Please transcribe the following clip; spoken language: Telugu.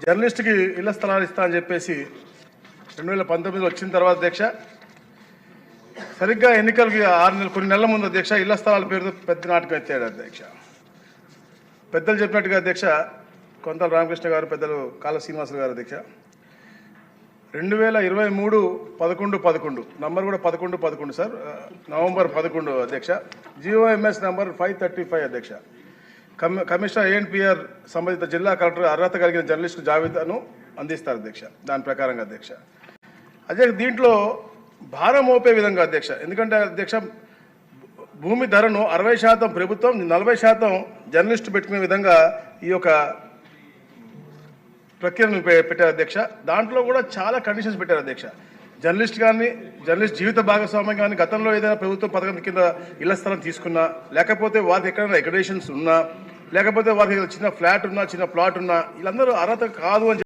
జర్నలిస్ట్కి ఇళ్ళ స్థలాలు ఇస్తా అని చెప్పేసి రెండు వేల పంతొమ్మిది వచ్చిన తర్వాత అధ్యక్ష సరిగ్గా ఎన్నికలకి ఆరు నెలలు కొన్ని నెలల ముందు అధ్యక్ష ఇళ్ళ స్థలాల పేరుతో పెద్ద నాటకం ఎత్తాడు అధ్యక్ష పెద్దలు చెప్పినట్టుగా అధ్యక్ష కొంతల రామకృష్ణ గారు పెద్దలు కాళ శ్రీనివాసులు గారు అధ్యక్ష రెండు వేల ఇరవై మూడు పదకొండు పదకొండు నంబర్ కూడా పదకొండు పదకొండు సార్. నవంబర్ పదకొండు అధ్యక్ష GOMS number five thirty five అధ్యక్ష కమి కమిషనర్ ఏఎన్పిఆర్ సంబంధిత జిల్లా కలెక్టర్ అర్హత కలిగిన జర్నలిస్టు జాబితాను అందిస్తారు అధ్యక్ష దాని ప్రకారంగా అధ్యక్ష. అదే దీంట్లో భారం మోపే విధంగా అధ్యక్ష ఎందుకంటే అధ్యక్ష భూమి ధరను అరవై శాతం ప్రభుత్వం నలభై శాతం జర్నలిస్టు పెట్టుకునే విధంగా ఈ యొక్క ప్రక్రియను పె- పెట్టారు అధ్యక్ష. దాంట్లో కూడా చాలా కండిషన్స్ పెట్టారు అధ్యక్ష. జర్నలిస్ట్ కానీ జర్నలిస్ట్ జీవిత భాగస్వామ్యం కానీ గతంలో ఏదైనా ప్రభుత్వ పథకం కింద ఇళ్ళ స్థలం తీసుకున్నా లేకపోతే వారికి ఎక్కడైనా ఎకడేషన్స్ ఉన్నా లేకపోతే వారికి చిన్న ఫ్లాట్ ఉన్నా చిన్న ప్లాట్ ఉన్నా వీళ్ళందరూ అర్హత కాదు అని